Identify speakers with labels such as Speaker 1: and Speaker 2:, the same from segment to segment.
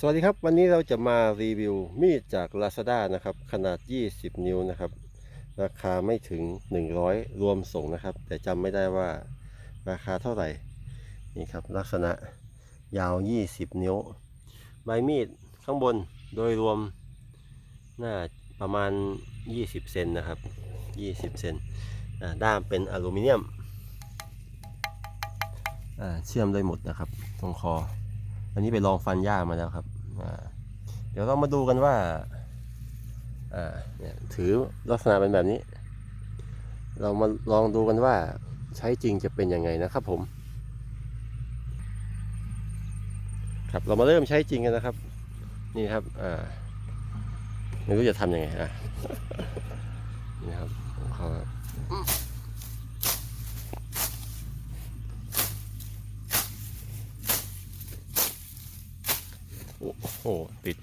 Speaker 1: สวัสดีครับ วันนี้เราจะมารีวิวมีดจาก Lazada นะครับ ขนาด 20 นิ้วนะครับ ราคาไม่ถึง 100 รวมส่งนะครับ แต่จำไม่ได้ว่าราคาเท่าไหร่ นี่ครับ ลักษณะยาว 20 นิ้ว ใบมีดข้างบนโดยรวม น่าประมาณ 20 เซนนะครับ 20 เซนด้ามเป็นอลูมิเนียมเชื่อมได้หมดนะครับ ตรงคอ อันนี้ไปลองฟันหญ้ามาแล้วครับเดี๋ยวเรามาดูกันว่าถือลักษณะเป็นแบบนี้ เรามาลองดูกันว่าใช้จริงจะเป็นยังไงนะครับผม ครับเรามาเริ่มใช้จริงกันนะครับ นี่ครับอ่าไม่รู้จะทำยังไงอะนี่ครับของเขาครับ โอ้โห ติด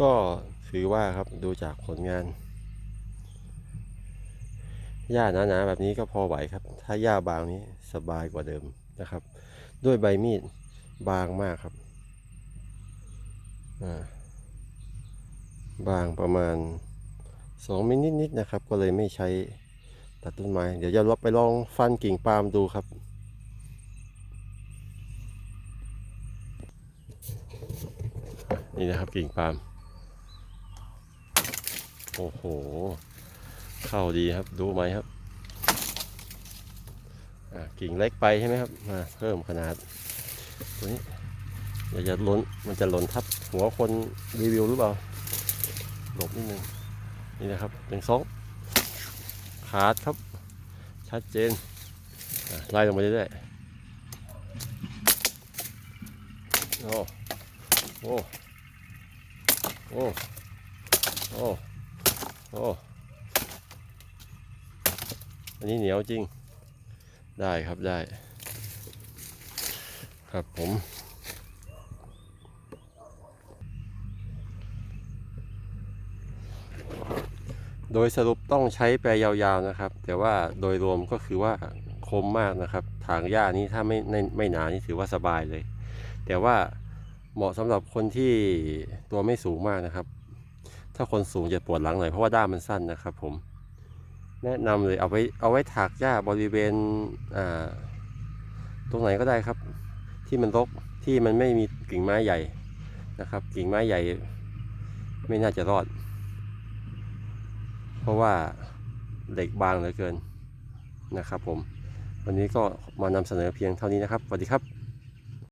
Speaker 1: ก็ถือว่าครับดูจากผลงานหญ้าหนาๆแบบนี้ก็พอไหวครับ ถ้าหญ้าบางนี้สบายกว่าเดิมนะครับ ด้วยใบมีดบางมากครับอ่าบางประมาณสองมิลนิดๆนะครับ ก็เลยไม่ใช้ตัดต้นไม้ เดี๋ยวจะลองไปลองฟันกิ่งปาล์มดูครับ นี่นะครับกิ่งปาล์ม โอ้โห เข้าดีครับ ดูไหมครับ กิ่งเล็กไปใช่ไหมครับ มาเพิ่มขนาด ตัวนี้อย่าจะล้น มันจะหล่นทับหัวคนรีวิวหรือเปล่า หลบนิดนึง นี่นะครับหนึ่งสองขาดครับ ชัดเจน ไล่ลงไปเรื่อยๆโอ้ โอ้ โอ้ โอ้ โอ้อันนี้เหนียวจริง ได้ครับได้ ครับผม โดยสรุปต้องใช้แปรยาวๆนะครับ แต่ว่าโดยรวมก็คือว่าคมมากนะครับ ถางหญ้านี้ถ้าไม่ไม่ไม่หนานี่ถือว่าสบายเลย แต่ว่าเหมาะสำหรับคนที่ตัวไม่สูงมากนะครับ ถ้าคนสูงจะปวดหลังหน่อยเพราะว่าด้ามมันสั้นนะครับผม แนะนำเลยเอาไว้เอาไว้ถากหญ้าบริเวณอ่าตรงไหนก็ได้ครับ ที่มันรกที่มันไม่มีกิ่งไม้ใหญ่นะครับ กิ่งไม้ใหญ่ ไม่น่าจะรอด เพราะว่าเหล็กบางเหลือเกินนะครับผม วันนี้ก็มานำเสนอเพียงเท่านี้นะครับสวัสดีครับ